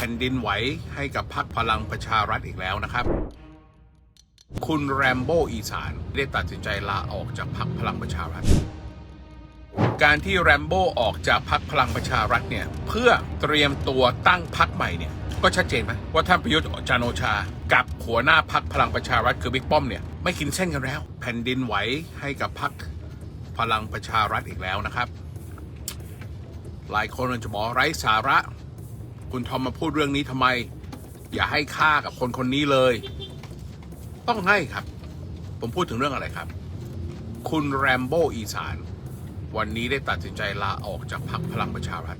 แผ่นดินไหวให้กับพรรคพลังประชารัฐอีกแล้วนะครับ คุณแรมโบ้อีสานได้ตัดสินใจลาออกจากพรรคพลังประชารัฐ การที่แรมโบ้ออกจากพรรคพลังประชารัฐเนี่ยเพื่อเตรียมตัวตั้งพรรคใหม่เนี่ยก็ชัดเจนไหมว่าท่านประยุทธ์จันโอชา กับหัวหน้าพรรคพลังประชารัฐคือบิ๊กป้อมเนี่ยไม่กินเส้นกันแล้ว แผ่นดินไหวให้กับพรรคพลังประชารัฐอีกแล้วนะครับ หลายคนจจะบอกไร้สาระ คุณทอมมาพูดเรื่องนี้ทำไม อย่าให้ค่ากับคนคนนี้เลย ต้องให้ครับ ผมพูดถึงเรื่องอะไรครับ คุณแรมโบ้อีสาน วันนี้ได้ตัดสินใจลาออกจากพรรคพลังประชารัฐ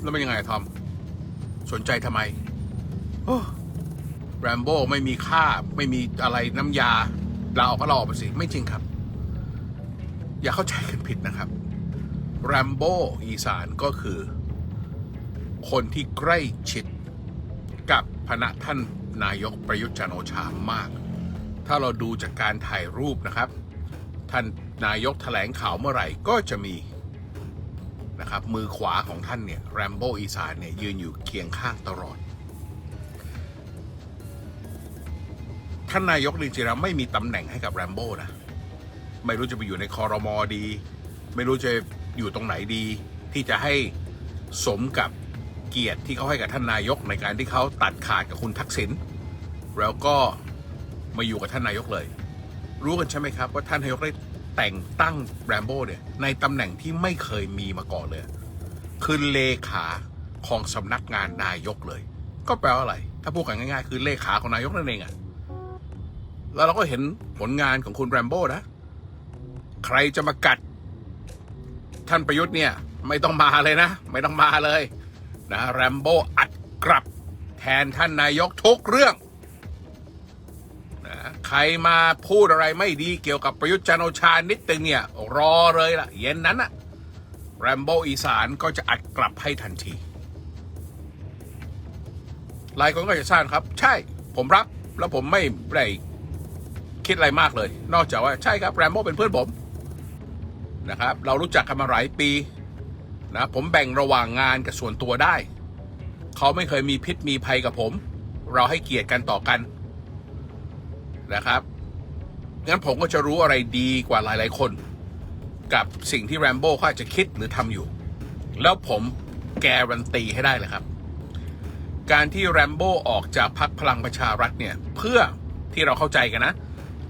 แล้วเป็นยังไงทอม สนใจทำไมแรมโบ้ไม่มีค่าไม่มีอะไรน้ำยาลาออกก็ลาออกไปสิไม่จริงครับ อย่าเข้าใจกันผิดนะครับแรมโบ้อีสานก็คือ คนที่ใกล้ชิดกับพระท่านนายกประยุทธ์จันโอชามาก ถ้าเราดูจากการถ่ายรูปนะครับ ท่านนายกแถลงข่าวเมื่อไหร่ก็จะมีนะครับมือขวาของท่านเนี่ยแรมโบ้อีสานเนี่ยยืนอยู่เคียงข้างตลอด ท่านนายกจริงๆแล้วไม่มีตำแหน่งให้กับแรมโบ้นะ ไม่รู้จะไปอยู่ในคอรมอดี ไม่รู้จะอยู่ตรงไหนดี ที่จะให้สมกับ เกียรติที่เขาให้กับท่านนายกในการที่เขาตัดขาดกับคุณทักษิณแล้วก็มาอยู่กับท่านนายกเลย รู้กันใช่ไหมครับ ว่าท่านนายกได้แต่งตั้งแรมโบ้เนี่ยในตำแหน่งที่ไม่เคยมีมาก่อนเลยคือเลขาของสำนักงานนายกเลย ก็แปลว่าอะไร ถ้าพูดกันง่ายๆ คือเลขาของนายกนั่นเองอะแล้วเราก็เห็นผลงานของคุณแรมโบ้นะ ใครจะมากัด ท่านประยุทธ์เนี่ย ไม่ต้องมาเลยนะ ไม่ต้องมาเลย นะแรมโบ้อัดกลับแทนท่านนายกทุกเรื่องนะใครมาพูดอะไรไม่ดีเกี่ยวกับประยุทธ์จันโอชานิดตึงเนี่ย รอเลยล่ะ เย็นนั้นอะแรมโบ้อีสานก็จะอัดกลับให้ทันทีหลายคนก็จะทราบครับ ใช่ผมรับแล้วผมไม่ได้คิดอะไรมากเลย นอกจากว่าใช่ครับแรมโบ้เป็นเพื่อนผมนะครับ เรารู้จักกันมาหลายปี นะผมแบ่งระหว่างงานกับส่วนตัวได้ เขาไม่เคยมีพิษมีภัยกับผม เราให้เกียรติกันต่อกันนะครับงั้นผมก็จะรู้อะไรดีกว่าหลาย ๆ คน กับสิ่งที่แรมโบ้เขาอาจจะคิดหรือทำอยู่ แล้วผมแกรันตีให้ได้เลยครับ การที่แรมโบ้ออกจากพักพลังประชารัฐเนี่ย เพื่อที่เราเข้าใจกันนะ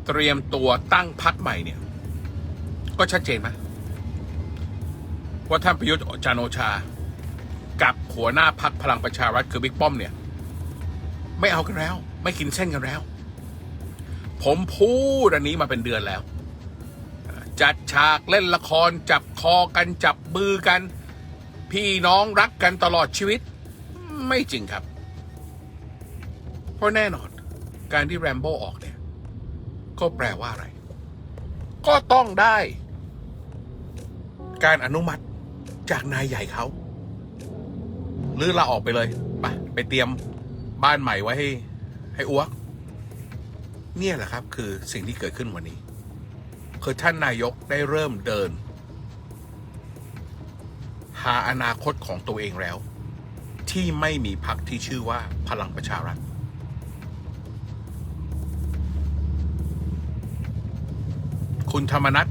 เตรียมตัวตั้งพักใหม่เนี่ย ก็ชัดเจนไหม ว่าท่านประยุทธ์จันโอชา กับหัวหน้าพักพลังประชารัฐคือบิ๊กป้อมเนี่ย ไม่เอากันแล้ว ไม่กินเส้นกันแล้ว ผมพูดอันนี้มาเป็นเดือนแล้ว จัดฉากเล่นละครจับคอกันจับมือกัน พี่น้องรักกันตลอดชีวิต ไม่จริงครับ เพราะแน่นอนการที่แรมโบ้ออกเนี่ย ก็แปลว่าอะไร ก็ต้องได้การอนุมัติ จากนายใหญ่เขาหรือลาออกไปเลยไปไปเตรียมบ้านใหม่ไว้ให้ ให้อ้วก เนี่ยแหละครับ คือสิ่งที่เกิดขึ้นวันนี้ คือท่านนายกได้เริ่มเดิน หาอนาคตของตัวเองแล้ว ที่ไม่มีพรรคที่ชื่อว่าพลังประชารัฐคุณธรรมนัฐ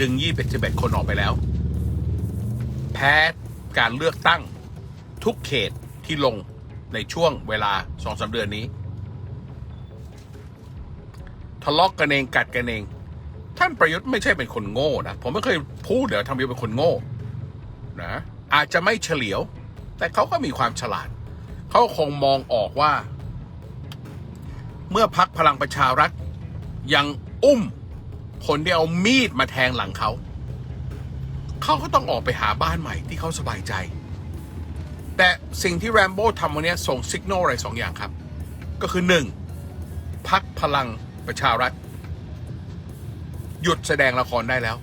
ดึงยี่สิบเอ็ดคนออกไปแล้ว พ้การเลือกตั้งทุกเขตที่ลงในช่วงเวลาสองสาเดือนนี้ ทะเลาะกกันเองกัดกันเอง ท่านประยุทธ์ไม่ใช่เป็นคนโง่นะ ผมไม่เคยพูดเดี๋ยวทำประยุทธ์เป็นคนโง่นะอาจจะไม่เฉลียว แต่เขาก็มีความฉลาด เขาคงมองออกว่า เมื่อพักพลังประชารัฐยังอุ้มคนที่เอามีดมาแทงหลังเขา เขาก็ต้องออกไปหาบ้านใหม่ที่เขาสบายใจ แต่สิ่งที่แรมโบ้ทำวันนี้ส่งสัญญาณอะไรสองอย่างครับ ก็คือหนึ่งพักพลังประชารัฐ หยุดแสดงละครได้แล้ว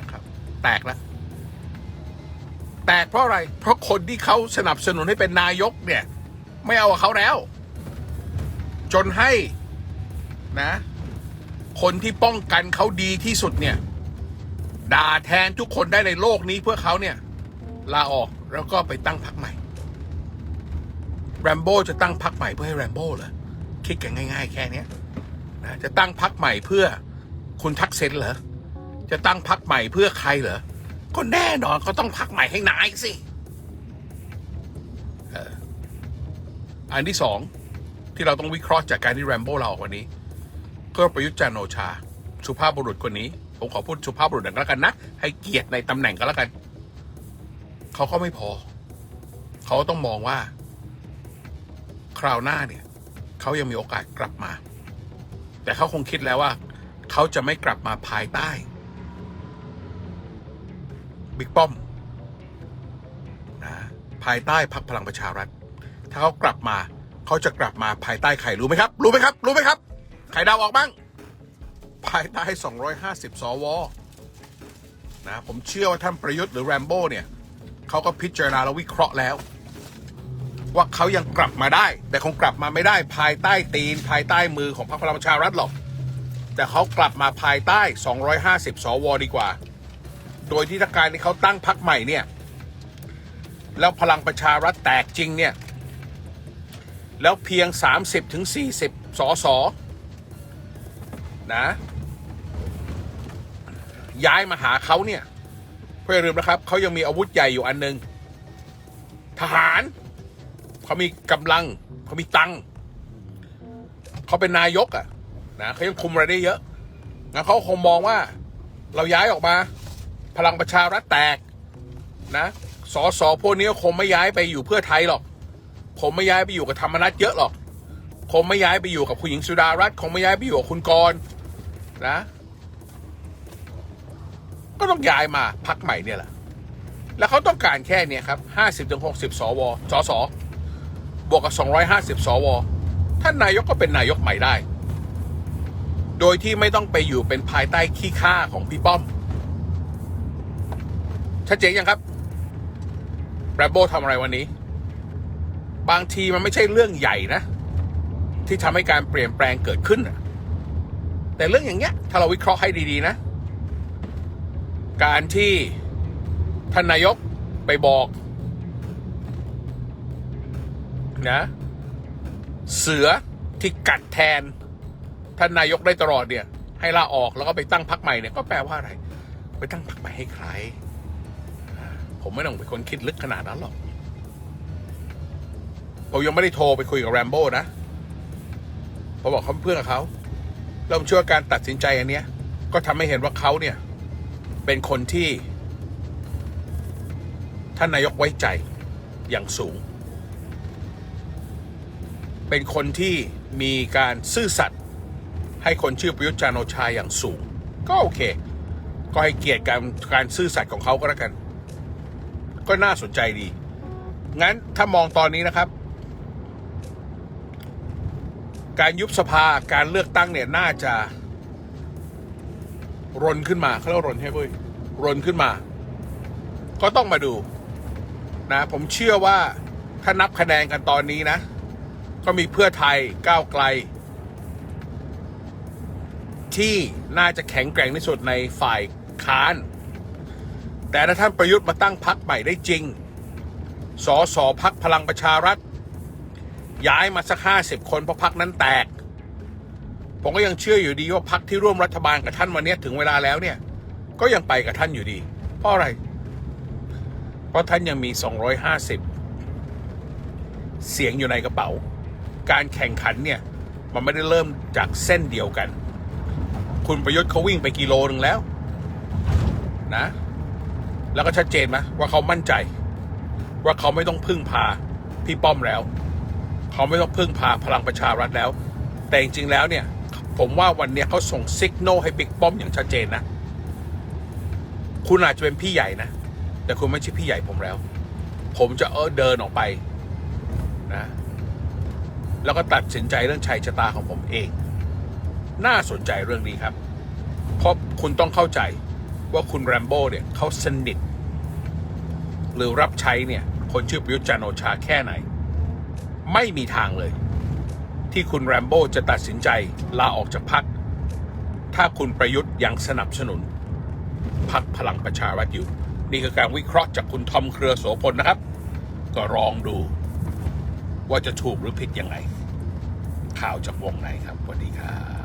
นะครับ แตกแล้วแตกเพราะอะไร เพราะคนที่เขาสนับสนุนให้เป็นนายกเนี่ย ไม่เอาเขาแล้ว จนให้นะ คนที่ป้องกันเขาดีที่สุดเนี่ย ด่าแทนทุกคนได้ในโลกนี้เพื่อเขาเนี่ย ลาออกแล้วก็ไปตั้งพรรคใหม่แรมโบ้จะตั้งพักใหม่เพื่อให้แรมโบ้เหรอคิดกันง่าย ๆ แค่นี้นะจะตั้งพักใหม่เพื่อคุณทักษิณเหรอจะตั้งพักใหม่เพื่อใครเหรอก็แน่นอนเขาต้องพักใหม่ให้นายสิอันที่สองที่เราต้องวิเคราะห์จากการที่แรมโบ้เราออกวันนี้ ก็ประยุทธ์จันทร์โอชา สุภาพบุรุษคนนี้ ผมขอพูดสุภาพบุรุษหน่อยก็แล้วกันนะ ให้เกียรติในตำแหน่งก็แล้วกัน เขาก็ไม่พอ เขาต้องมองว่า คราวหน้าเนี่ย เขายังมีโอกาสกลับมา แต่เขาคงคิดแล้วว่า เขาจะไม่กลับมาภายใต้บิ๊กป้อมนะภายใต้พรรคพลังประชารัฐ ถ้าเขากลับมา เขาจะกลับมาภายใต้ใครรู้ไหมครับ รู้ไหมครับ รู้ไหมครับ ใครเดาออกบ้าง ภายใต้ 250 สวนะผมเชื่อว่าท่านประยุทธ์หรือแรมโบ้เนี่ยเขาก็พิจารณาและวิเคราะห์แล้ว ว่าเขายังกลับมาได้ แต่คงกลับมาไม่ได้ภายใต้ตีน ภายใต้มือของพรรคพลังประชารัฐหรอก แต่เขากลับมาภายใต้ 250 สวดีกว่า โดยที่ถ้าการที่เขาตั้งพรรคใหม่เนี่ยแล้วพลังประชารัฐแตกจริงเนี่ยแล้วเพียง 30ถึง40สสนะ ย้ายมาหาเขาเนี่ยเพื่ออย่าลืมนะครับเขายังมีอาวุธใหญ่อยู่อันหนึ่งทหารเขามีกำลังเขามีตังค์เขาเป็นนายกอะ่ะนะเขายังคุมอะไรได้เยอะงั้นเขาคงมองว่า เราย้ายออกมา พลังประชารัฐแตกนะสอสอพวกนี้คงไม่ย้ายไปอยู่เพื่อไทยหรอก คงไม่ย้ายไปอยู่กับธรรมนัตเยอะหรอก คงไม่ย้ายไปอยู่กับคุณหญิงสุดารัตน์คงไม่ย้ายไปอยู่กับคุณกรณ์นะ ต้องย้ายมาพักใหม่เนี่ยแหละ แล้วเขาต้องการแค่เนี้ยครับห้าสิบถึงหกสิบสวสสบวกกับสองร้อยห้าสิบสวท่านนายกก็เป็นนายกใหม่ได้ โดยที่ไม่ต้องไปอยู่เป็นภายใต้ขี้ข้าของพี่ป้อม ชัดเจนยังครับแรมโบ้ทำอะไรวันนี้ บางทีมันไม่ใช่เรื่องใหญ่นะ ที่ทำให้การเปลี่ยนแปลงเกิดขึ้น แต่เรื่องอย่างเงี้ย ถ้าเราวิเคราะห์ให้ดีๆนะ การที่ท่านนายกไปบอกนะเสือที่กัดแทน ท่านนายกได้ตลอดเนี่ย ให้ลาออกแล้วก็ไปตั้งพรรคใหม่เนี่ยก็แปลว่าอะไร ไปตั้งพรรคใหม่ให้ใคร ผมไม่ต้องเป็นคนคิดลึกขนาดนั้นหรอกผมยังไม่ได้โทรไปคุยกับแรมโบ้นะผมบอกเขาเพื่อนเขาเราเชื่อว่าการตัดสินใจอันเนี้ย ก็ทำให้เห็นว่าเขาเนี่ย เป็นคนที่ ท่านนายกไว้ใจอย่างสูง เป็นคนที่มีการซื่อสัตย์ให้คนชื่อประยุทธ์จันทร์โอชาอย่างสูง ก็โอเค ก็ให้เกียรติการการซื่อสัตย์ของเขาก็แล้วกัน ก็น่าสนใจดี งั้นถ้ามองตอนนี้นะครับ การยุบสภาการเลือกตั้งเนี่ยน่าจะ รนขึ้นมาเขาเรียกว่ารนใช่ไหมรนขึ้นมา ก็ต้องมาดูนะ ผมเชื่อว่าถ้านับคะแนนกันตอนนี้นะ ก็มีเพื่อไทยก้าวไกล ที่น่าจะแข็งแกร่งที่สุดในฝ่ายค้าน แต่ถ้าท่านประยุทธ์มาตั้งพักใหม่ได้จริงสอสอพักพลังประชารัฐ ย้ายมาสักห้าสิบคนเพราะพักนั้นแตก ผมก็ยังเชื่ออยู่ดีว่าพักที่ร่วมรัฐบาลกับท่านวันนี้ถึงเวลาแล้วเนี่ย ก็ยังไปกับท่านอยู่ดี เพราะอะไร เพราะท่านยังมี 250 เสียงอยู่ในกระเป๋า การแข่งขันเนี่ย มันไม่ได้เริ่มจากเส้นเดียวกัน คุณประยุทธ์เขาวิ่งไปกิโลหนึ่งแล้ว นะ แล้วก็ชัดเจนไหมว่าเขามั่นใจ ว่าเขาไม่ต้องพึ่งพาพี่ป้อมแล้ว เขาไม่ต้องพึ่งพาพลังประชารัฐแล้ว แต่จริงๆแล้วเนี่ย ผมว่าวันนี้เขาส่งซิกโนให้บิ๊กป้อมอย่างชัดเจนนะ คุณอาจจะเป็นพี่ใหญ่นะ แต่คุณไม่ใช่พี่ใหญ่ผมแล้ว ผมจะเออเดินออกไปนะ แล้วก็ตัดสินใจเรื่องชัยชะตาของผมเอง น่าสนใจเรื่องนี้ครับ เพราะคุณต้องเข้าใจว่าคุณแรมโบ้เนี่ยเขาสนิทหรือรับใช้เนี่ย คนชื่อประยุทธ์จันโอชาแค่ไหน ไม่มีทางเลย ที่คุณแรมโบ้จะตัดสินใจลาออกจากพัก ถ้าคุณประยุทธ์ยังสนับสนุนพักพลังประชารัฐอยู่ นี่คือการวิเคราะห์จากคุณทอมเครือโสพลนะครับ ก็ลองดู ว่าจะถูกหรือผิดยังไง ข่าวจากวงไหนครับสวัสดีครับ